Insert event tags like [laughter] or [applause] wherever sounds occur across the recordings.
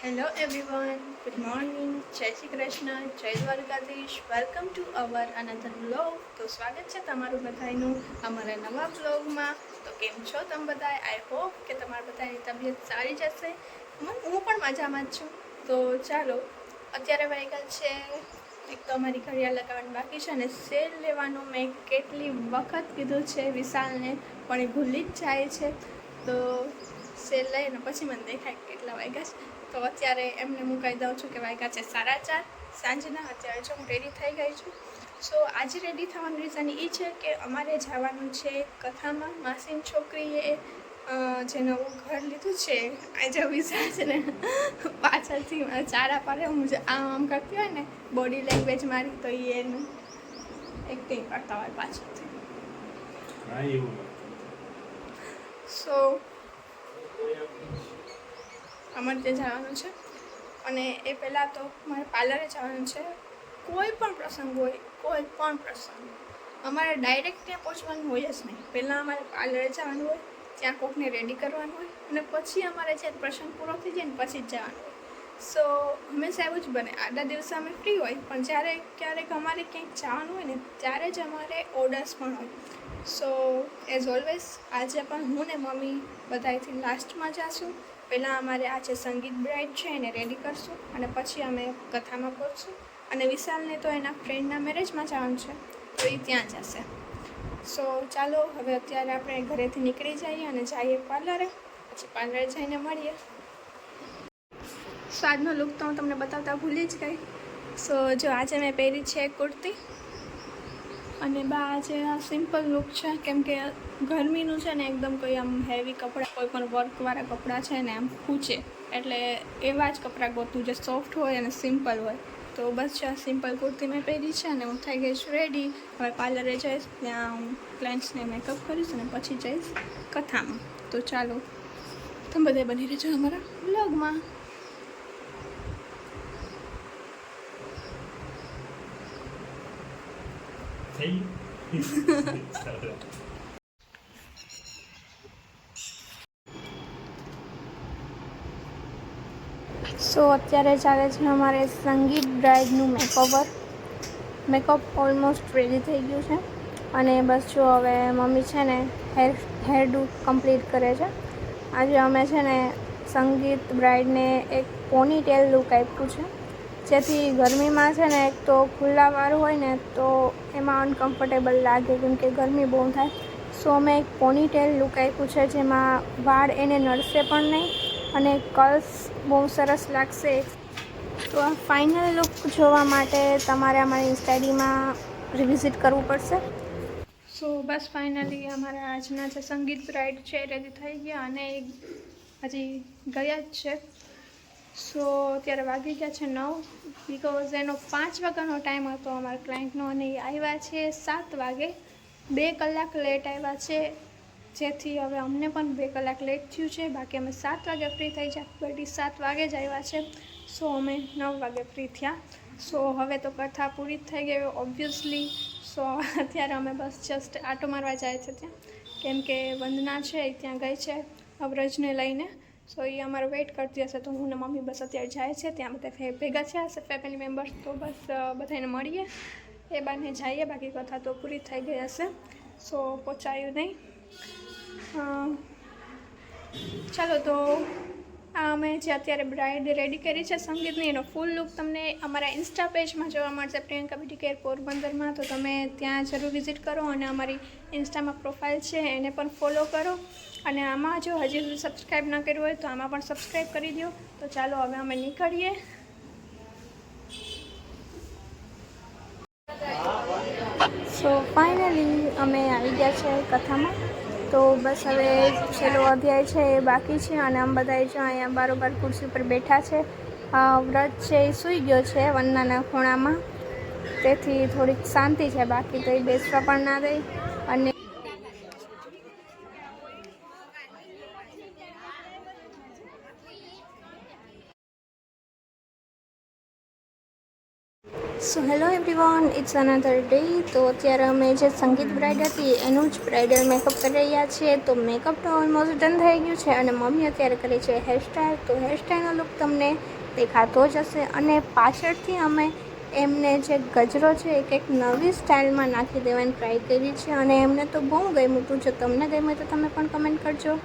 Hello everyone good morning જય શ્રી કૃષ્ણ જય Dwarkadhish welcome to our another blog તો સ્વાગત છે તમારું બધાનું અમારા નવા બ્લોગમાં તો કેમ છો તમે બધા આઈ હોપ કે તમારા બધાની તબિયત સારી જશે. હું પણ મજામાં જ છું. તો ચાલો, અત્યારે વાગ્યા છે. એક તો અમારી ઘડિયાળ લગાવવાની બાકી છે અને સેલ લેવાનું મેં કેટલી વખત કીધું છે વિશાલને, પણ એ ભૂલી જ જાય છે. તો સેલ લઈને પછી મને દેખાય કેટલા વાગ્યા છે. તો અત્યારે એમને હું કહી દઉં છું કે વાગ્યા છે સાડા ચાર સાંજના અત્યારે જો હું રેડી થઈ ગઈ છું. સો આજે રેડી થવાનું રીઝન એ છે કે અમારે જવાનું છે કથામાં. માસીની છોકરીએ જે નવું ઘર લીધું છે આજે વિઝા છે ને પાછળથી ચારા પાડે. હું આમ આમ કરતી હોય ને બોડી લેંગ્વેજ મારી તો એ એનું એક્ટિંગ કરતા હોય પાછળથી. સો અમારે ત્યાં જવાનું છે. અને એ પહેલાં તો મારે પાર્લરે જવાનું છે. કોઈ પણ પ્રસંગ હોય, કોઈ પણ પ્રસંગ. અમારે ડાયરેક્ટ ત્યાં પહોંચવાનું હોય જ નહીં. પહેલાં અમારે પાર્લરે જવાનું હોય, ત્યાં કોકને રેડી કરવાનું હોય અને પછી અમારે જે પ્રસંગ પૂરો થઈ જાય ને પછી જ જવાનું સો હંમેશા એવું જ બને. આડા દિવસે અમે ફ્રી હોય, પણ જ્યારે ક્યારેક અમારે ક્યાંક જવાનું હોય ને, ત્યારે જ અમારે ઓર્ડર્સ પણ હોય. સો એઝ ઓલવેઝ આજે પણ હું ને મમ્મી બધાથી લાસ્ટમાં જાશું. પહેલાં અમારે આ જે સંગીત બ્રાઇડ છે, એને રેડી કરશું અને પછી અમે કથામાં પહોંચશું અને વિશાલને તો એના ફ્રેન્ડના મેરેજમાં જવાનું છે, તો એ ત્યાં જશે. સો ચાલો, હવે અત્યારે આપણે ઘરેથી નીકળી જઈએ અને જઈએ પાર્લરે પછી પાર્લરે જઈને મળીએ. સો આજનો લુક તો હું તમને બતાવતા ભૂલી જ ગઈ. સો જો આજે મેં પહેરી છે કુર્તી અને બા આજે આ સિમ્પલ લુક છે, કેમ કે ગરમીનું છે ને એકદમ કોઈ આમ હેવી કપડાં, કોઈ પણ વર્કવાળા કપડાં છે ને આમ ખૂચે. એટલે એવા જ કપડાં ગોતું જે સોફ્ટ હોય અને સિમ્પલ હોય. તો બસ છે, આ સિમ્પલ કુર્તી મેં પહેરી છે અને હું થઈ ગઈ છું રેડી હવે પાર્લરે જઈશ, ત્યાં હું ક્લાયન્ટ્સને મેકઅપ કરીશ અને પછી જઈશ કથામાં. તો ચાલો, તમે બધા બની રહેજો અમારા બ્લોગમાં [laughs] થઈ સો અત્યારે ચાલે છે અમારે સંગીત બ્રાઇડનું મેકઓવર મેકઅપ ઓલમોસ્ટ રેડી થઈ ગયું છે. અને બસ જો હવે મમ્મી છે ને હેર હેર ડુ કમ્પ્લીટ કરે છે. આજે અમે છે ને સંગીત બ્રાઇડને એક પોની ટેલ લુક આપ્યું છે. જેથી ગરમીમાં છે ને એક તો ખુલ્લા વાર હોય ને તો એમાં અનકમ્ફર્ટેબલ લાગે, કેમ કે ગરમી બહુ થાય. સો અમે એક પોનીટેલ લુક આપ્યું છે જેમાં વાળ એને નડશે પણ નહીં અને કલ્સ બહુ સરસ લાગશે. તો આ ફાઇનલ લુક જોવા માટે તમારે અમારી ઇન્સ્ટાડીમાં રિવિઝિટ કરવું પડશે. સો બસ ફાઇનલી અમારા આજના જે સંગીત રાઇડ છે રેડી થઈ ગયા અને હજી ગયા જ છે. સો અત્યારે વાગી ગયા છે નવ બીકોઝ એનો પાંચ વાગ્યાનો ટાઈમ હતો અમારા ક્લાયન્ટનો અને એ આવ્યા છે સાત વાગે. બે કલાક લેટ આવ્યા છે, જેથી હવે અમને પણ બે કલાક લેટ થયું છે. બાકી અમે સાત વાગે ફ્રી થઈ જાય બટ સાત વાગે જ આવ્યા છે. સો અમે નવ વાગે ફ્રી થયા. સો હવે તો કથા પૂરી થઈ ગઈ ઓબ્વિયસલી સો અત્યારે અમે બસ જસ્ટ આટો મારવા જાય છે ત્યાં. કેમ કે વંદના છે ત્યાં ગઈ છે અવરજને લઈને. સો એ અમારો વેઇટ કરતી હશે તો હું ને મમ્મી બસ અત્યારે જાય છે, ત્યાં બધા ભેગા થયા હશે ફેમિલી મેમ્બર્સ તો બસ બધાને મળીએ. એ બાને જઈએ, બાકી કથા તો પૂરી થઈ ગઈ હશે. સો પહોંચાયું નહીં. ચાલો તો આ અમે જે અત્યારે બ્રાઇડ રેડી કરી છે સંગીતની, એનો ફૂલ લુક તમને અમારા ઇન્સ્ટા પેજમાં જોવા મળશે, પ્રિયંકા બ્યુટી કેર પોરબંદરમાં. તો તમે ત્યાં જરૂર વિઝિટ કરો અને અમારી ઇન્સ્ટામાં પ્રોફાઇલ છે, એને પણ ફોલો કરો. અને આમાં જો હજી સુધી સબસ્ક્રાઈબ ન કર્યું હોય તો આમાં પણ સબસ્ક્રાઈબ કરી દો. તો ચાલો હવે અમે નીકળીએ. સો ફાઇનલી અમે આવી ગયા છે કથામાં. તો બસ હવે છેલ્લો અધ્યાય છે, એ બાકી છે અને આમ બધા જો અહીંયા બારોબાર ખુરશી ઉપર બેઠા છે. વ્રત છે એ સૂઈ ગયો છે વનનાના ખૂણામાં તેથી થોડીક શાંતિ છે, બાકી તો એ બેસવા પણ ના દે અને so hello everyone it's another day તો અત્યારે અમે જે સંગીત બ્રાઇડ હતી, એનું જ બ્રાઇડલ મેકઅપ કરી રહ્યા છીએ. તો મેકઅપ તો ઓલમોસ્ટ ડન થઈ ગયું છે અને મમ્મી અત્યારે કરે છે હેરસ્ટાઈલ તો હેરસ્ટાઈલનો લુક તમને દેખાતો જ હશે અને પાછળથી અમે એમને જે ગજરો છે એ કંઈક નવી સ્ટાઇલમાં નાખી દેવાની ટ્રાય કરી છે અને એમને તો બહુ ગમ્યું હતું જો તમને ગમ્યું તો તમે પણ કમેન્ટ કરજો.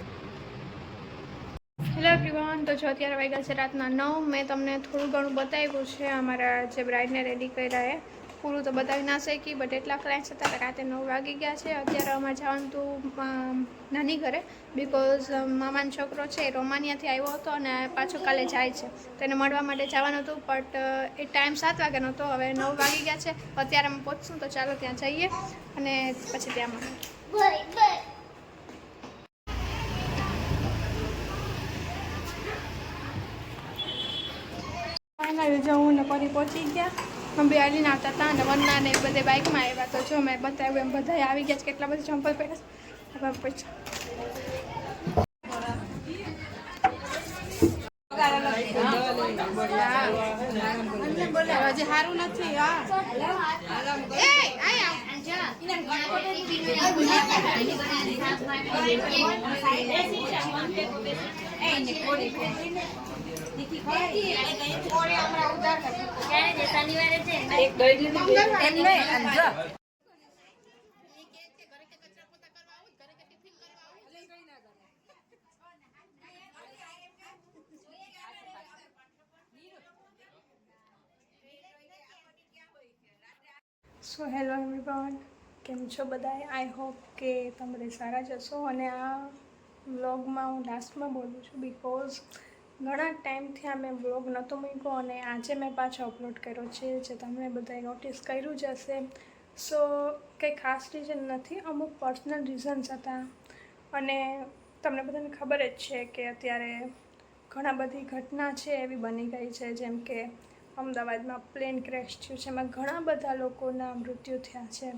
તો જો અત્યારે વાગ્યા છે રાતના નવ, મેં તમને થોડું ઘણું બતાવ્યું છે. અમારા જે બ્રાઇડને રેડી કર્યા એ, પૂરું તો બતાવી ના શકી બટ એટલા ક્લાયન્ટ્સ હતા રાતે નવ વાગી ગયા છે. અત્યારે અમારે જવાનું હતું નાની ઘરે બિકોઝ મામાનો છોકરો છે એ રોમાનિયાથી આવ્યો હતો અને પાછો કાલે જાય છે. તેને મળવા માટે જવાનું હતું બટ એ ટાઈમ સાત વાગ્યાનો હતો હવે નવ વાગી ગયા છે. અત્યારે અમે પહોંચશું તો ચાલો ત્યાં જઈએ અને પછી ત્યાં મળીએ ફાઇનલી જો હું ને પરી પહોંચી ગયા. અમે આવીને આવતા હતા અને વનના ને બધે બાઇકમાં આવ્યા. તો જો મેં બતાવ્યું એમ બધા આવી ગયા છે કેટલા બધા ચંપલ પહેર્યા પછી નથી સો હેલો એવરીવન કેમ છો બધાએ આઈ હોપ કે તમે સારા જશો અને આ વ્લોગમાં હું લાસ્ટમાં બોલું છું બિકોઝ ઘણા ટાઈમથી આ મેં વ્લોગ નહોતો મૂક્યો અને આજે મેં પાછો અપલોડ કર્યો છે જે તમે બધાએ નોટિસ કર્યું જ હશે. સો કંઈ ખાસ રીઝન નથી, અમુક પર્સનલ રીઝન્સ હતા. અને તમને બધાને ખબર જ છે કે અત્યારે ઘણા બધી ઘટના છે એવી બની ગઈ છે. જેમ કે અમદાવાદમાં પ્લેન ક્રેશ થયું છે, એમાં ઘણા બધા લોકોના મૃત્યુ થયા છે.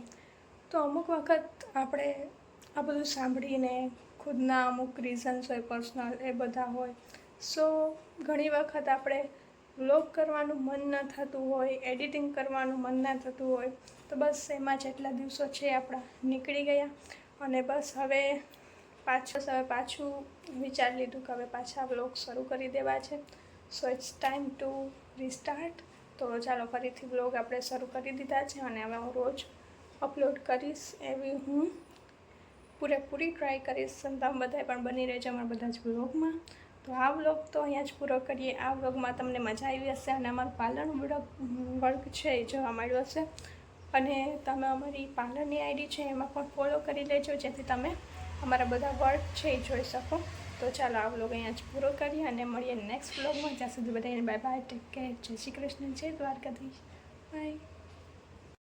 તો અમુક વખત આપણે આ બધું સાંભળીને ખુદના અમુક રીઝન્સ હોય પર્સનલ એ બધા હોય. સો ઘણી વખત આપણે વ્લોગ કરવાનું મન ન થતું હોય, એડિટિંગ કરવાનું મન ન થતું હોય, તો બસ એમાં જેટલા દિવસો છે આપણા નીકળી ગયા. અને બસ હવે પાછું હવે પાછું વિચારી લીધું કે હવે પાછા વ્લોગ શરૂ કરી દેવા છે. So it's time to restart. તો ચાલો, ફરીથી વ્લોગ આપણે શરૂ કરી દીધા છે અને હવે હું રોજ અપલોડ કરીશ એવી હું પૂરેપૂરી ટ્રાય કરીશ. તમે બધાએ પણ બની રહેજો અમારા બધા જ વ્લોગમાં. તો આ વ્લોગ તો અહીંયા જ પૂરો કરીએ. આ વ્લોગમાં તમને મજા આવી હશે અને અમારું પાલન વ્લોગ વર્ક છે એ જોવા મળ્યું હશે. અને તમે અમારી પાર્લરની આઈડી છે એમાં પણ ફોલો કરી લેજો, જેથી તમે અમારા બધા વર્ક છે એ જોઈ શકો. તો ચાલો આ વ્લોગ અહીંયા જ પૂરો કરીએ અને મળીએ નેક્સ્ટ વ્લોગમાં. જ્યાં સુધી બધાને બાય બાય ટેક કેર જય શ્રી કૃષ્ણ, જય દ્વારકાધીશ. બાય